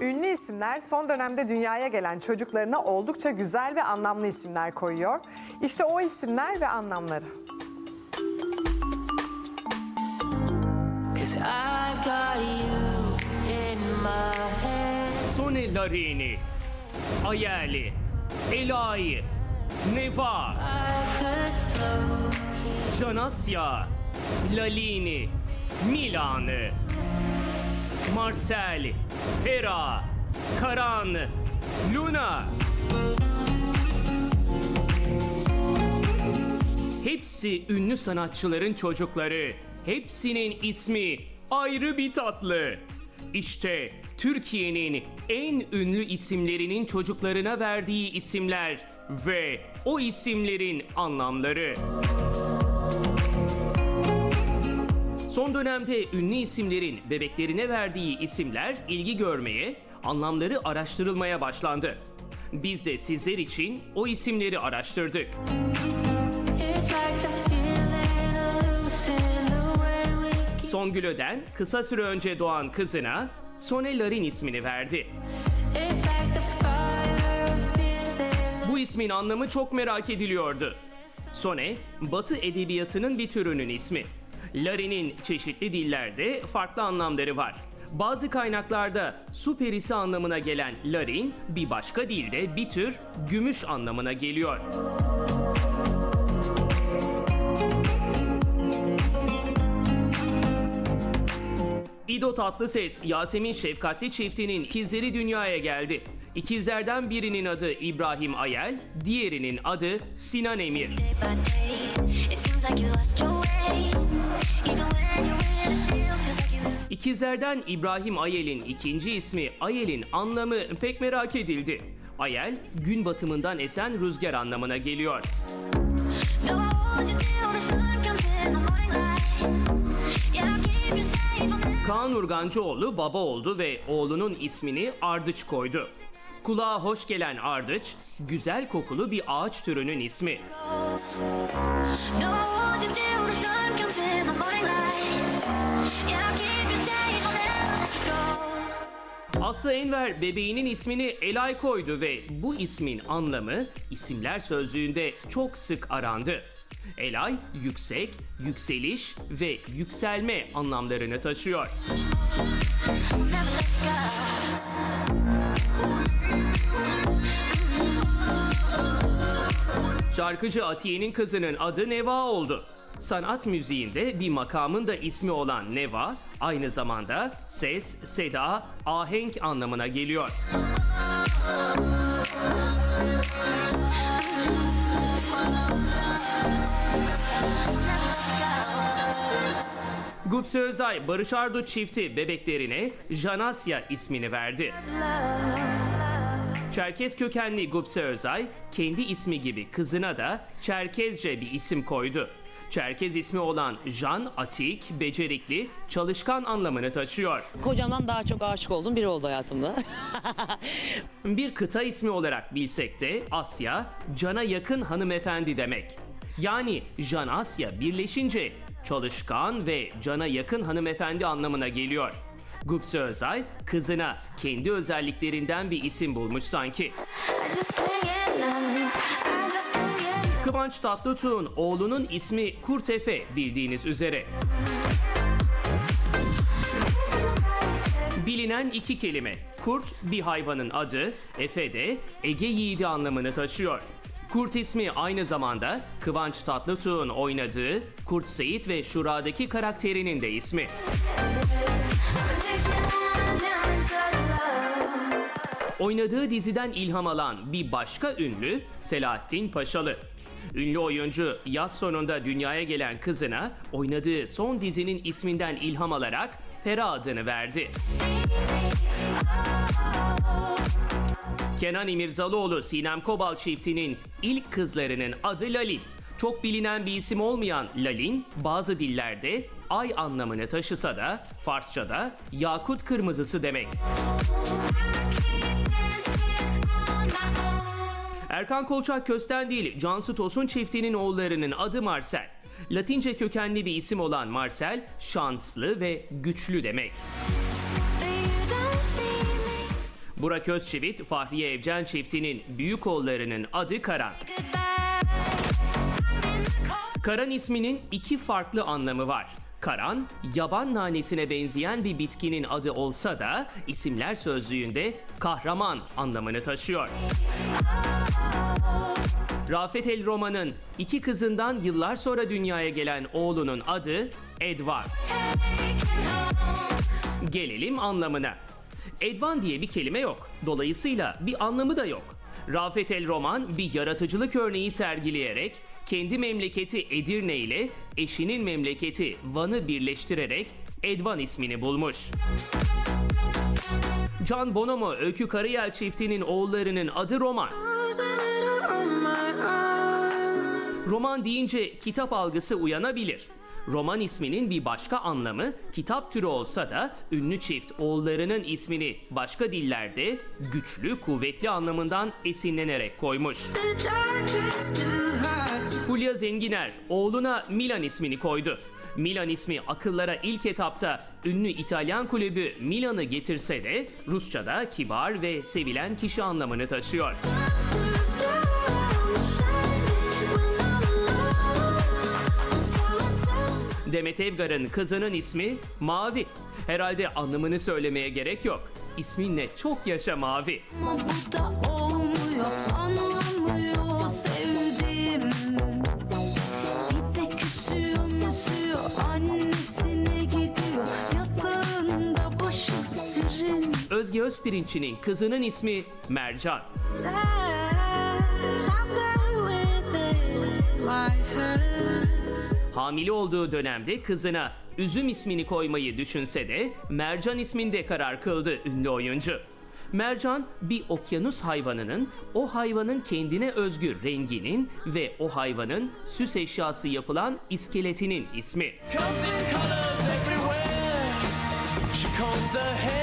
Ünlü isimler son dönemde dünyaya gelen çocuklarına oldukça güzel ve anlamlı isimler koyuyor. İşte o isimler ve anlamları. Cause I got you in my head. Sone Larini, Ayali, Elai, Neva. Janasya, Lalini, Milan'ı, Marcel, Hera, Karan, Luna. Hepsi ünlü sanatçıların çocukları. Hepsinin ismi ayrı bir tatlı. İşte Türkiye'nin en ünlü isimlerinin çocuklarına verdiği isimler ve o isimlerin anlamları. Son dönemde ünlü isimlerin bebeklerine verdiği isimler ilgi görmeye, anlamları araştırılmaya başlandı. Biz de sizler için o isimleri araştırdık. Songül Öden kısa süre önce doğan kızına Sone Larin ismini verdi. Bu ismin anlamı çok merak ediliyordu. Sone, Batı edebiyatının bir türünün ismi. Larin'in çeşitli dillerde farklı anlamları var. Bazı kaynaklarda su perisi anlamına gelen Larin, bir başka dilde bir tür gümüş anlamına geliyor. İdo Tatlıses, Yasemin Şefkatli çiftinin ikizleri dünyaya geldi. İkizlerden birinin adı İbrahim Ayel, diğerinin adı Sinan Emir. İkizlerden İbrahim Ayel'in ikinci ismi Ayel'in anlamı pek merak edildi. Ayel, gün batımından esen rüzgar anlamına geliyor. Kaan Urgancıoğlu baba oldu ve oğlunun ismini Ardıç koydu. Kulağa hoş gelen Ardıç, güzel kokulu bir ağaç türünün ismi. No, Aslı Enver bebeğinin ismini Elay koydu ve bu ismin anlamı isimler sözlüğünde çok sık arandı. Elay, yüksek, yükseliş ve yükselme anlamlarını taşıyor. Şarkıcı Atiye'nin kızının adı Neva oldu. Sanat müziğinde bir makamın da ismi olan Neva, aynı zamanda ses, seda, ahenk anlamına geliyor. Gupse Özay, Barış Arduç çifti bebeklerine Janasya ismini verdi. Çerkez kökenli Gupse Özay, kendi ismi gibi kızına da Çerkezce bir isim koydu. Çerkez ismi olan Jan, atik, becerikli, çalışkan anlamını taşıyor. Kocamdan daha çok aşık olduğum biri oldu hayatımda. Bir kıta ismi olarak bilsek de Asya, cana yakın hanımefendi demek. Yani Jan Asya birleşince çalışkan ve cana yakın hanımefendi anlamına geliyor. Gupse Özay, kızına kendi özelliklerinden bir isim bulmuş sanki. I just Kıvanç Tatlıtuğ'un oğlunun ismi Kurt Efe bildiğiniz üzere. Bilinen iki kelime. Kurt bir hayvanın adı, Efe de Ege yiğidi anlamını taşıyor. Kurt ismi aynı zamanda Kıvanç Tatlıtuğ'un oynadığı Kurt Seyit ve Şura'daki karakterinin de ismi. Oynadığı diziden ilham alan bir başka ünlü Selahattin Paşalı. Ünlü oyuncu yaz sonunda dünyaya gelen kızına oynadığı son dizinin isminden ilham alarak Pera adını verdi. Kenan İmirzalıoğlu Sinem Kobal çiftinin ilk kızlarının adı Lalin. Çok bilinen bir isim olmayan Lalin bazı dillerde ay anlamını taşısa da Farsçada yakut kırmızısı demek. Erkan Kolçak Köstendil, Cansu Tosun çiftinin oğullarının adı Marcel. Latince kökenli bir isim olan Marcel, şanslı ve güçlü demek. Burak Özçivit, Fahriye Evcen çiftinin büyük oğullarının adı Karan. Karan isminin iki farklı anlamı var. Karan, yaban nanesine benzeyen bir bitkinin adı olsa da isimler sözlüğünde kahraman anlamını taşıyor. Rafet El Roman'ın iki kızından yıllar sonra dünyaya gelen oğlunun adı Edward. Gelelim anlamına. Edvan diye bir kelime yok. Dolayısıyla bir anlamı da yok. Rafet El Roman bir yaratıcılık örneği sergileyerek kendi memleketi Edirne ile eşinin memleketi Van'ı birleştirerek Edvan ismini bulmuş. Can Bonomo Öykü Karayel çiftinin oğullarının adı Roman. Roman deyince kitap algısı uyanabilir. Roman isminin bir başka anlamı kitap türü olsa da ünlü çift oğullarının ismini başka dillerde güçlü, kuvvetli anlamından esinlenerek koymuş. Fulya Zenginer oğluna Milan ismini koydu. Milan ismi akıllara ilk etapta ünlü İtalyan kulübü Milan'ı getirse de Rusça'da kibar ve sevilen kişi anlamını taşıyor. Demet Evgar'ın kızının ismi Mavi. Herhalde anlamını söylemeye gerek yok. İsminle çok yaşa Mavi. Ama bu da olmuyor Anlamıyor Özge Özpirinç'in kızının ismi Mercan. Hamile olduğu dönemde kızına Üzüm ismini koymayı düşünse de Mercan isminde karar kıldı ünlü oyuncu. Mercan bir okyanus hayvanının o hayvanın kendine özgü renginin ve o hayvanın süs eşyası yapılan iskeletinin ismi. comes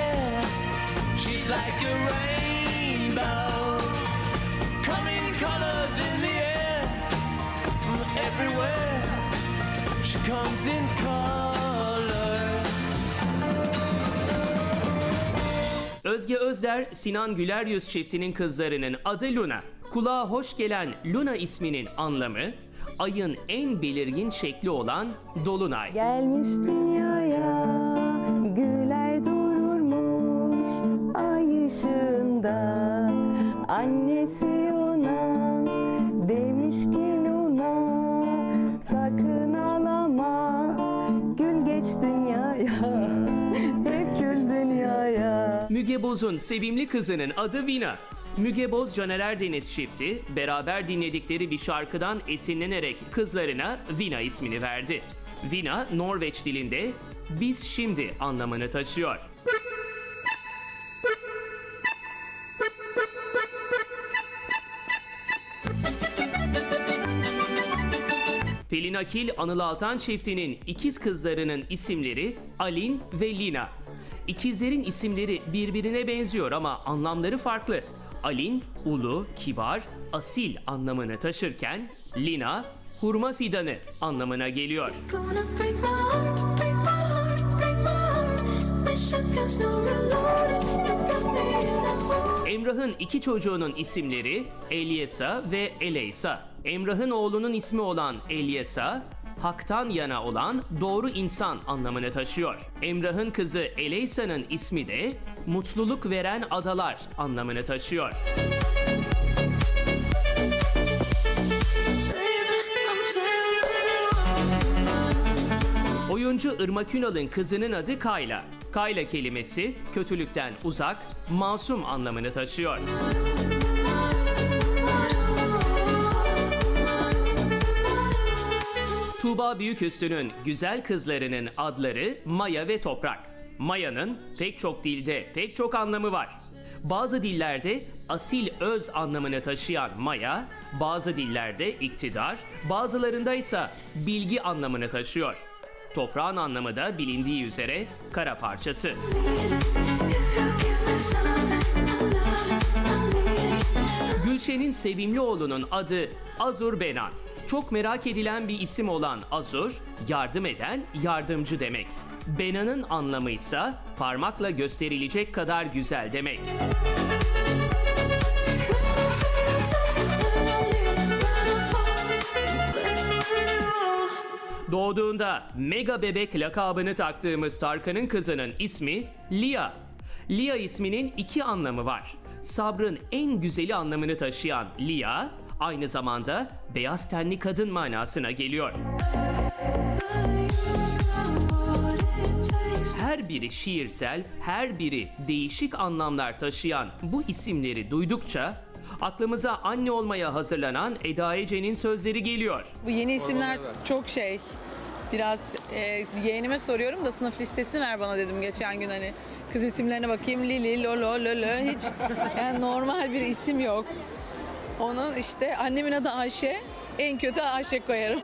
comes in colors. Özge Özder, Sinan Güler Yüz çiftinin kızlarının adı Luna. Kulağa hoş gelen Luna isminin anlamı, ayın en belirgin şekli olan Dolunay. Gelmiş dünyaya güler dururmuş ay ışığında Annesi ona demiş ki Luna sakın Müge Boz'un sevimli kızının adı Vina. Müge Boz Caner Erdeniz çifti beraber dinledikleri bir şarkıdan esinlenerek kızlarına Vina ismini verdi. Vina Norveç dilinde biz şimdi anlamını taşıyor. Pelin Akil, Anıl Altan çiftinin ikiz kızlarının isimleri Alin ve Lina. İkizlerin isimleri birbirine benziyor ama anlamları farklı. Alin, ulu, kibar, asil anlamını taşırken Lina, hurma fidanı anlamına geliyor. Emrah'ın iki çocuğunun isimleri Elyesa ve Eleysa. Emrah'ın oğlunun ismi olan Elyesa, haktan yana olan doğru insan anlamını taşıyor. Emrah'ın kızı Eleysa'nın ismi de mutluluk veren adalar anlamını taşıyor. Oyuncu Irmak Ünal'ın kızının adı Kayla. Kayla kelimesi kötülükten uzak, masum anlamını taşıyor. Tuğba Büyüküstü'nün güzel kızlarının adları Maya ve Toprak. Maya'nın pek çok dilde pek çok anlamı var. Bazı dillerde asil öz anlamını taşıyan Maya, bazı dillerde iktidar, bazılarında ise bilgi anlamını taşıyor. Toprağın anlamı da bilindiği üzere kara parçası. Gülşen'in sevimli oğlunun adı Azur Benan. Çok merak edilen bir isim olan Azur, yardım eden yardımcı demek. Bena'nın anlamı ise parmakla gösterilecek kadar güzel demek. Doğduğunda mega bebek lakabını taktığımız Tarkan'ın kızının ismi Lia. Lia isminin iki anlamı var. Sabrın en güzeli anlamını taşıyan Lia, aynı zamanda beyaz tenli kadın manasına geliyor. Her biri şiirsel, her biri değişik anlamlar taşıyan bu isimleri duydukça aklımıza anne olmaya hazırlanan Eda Ece'nin sözleri geliyor. Bu yeni isimler çok şey. Biraz e, yeğenime soruyorum da sınıf listesini ver bana dedim geçen gün hani. Kız isimlerine bakayım Lili, Lolo, Lolo hiç yani normal bir isim yok. Onun işte annemin adı Ayşe, en kötü Ayşe koyarım.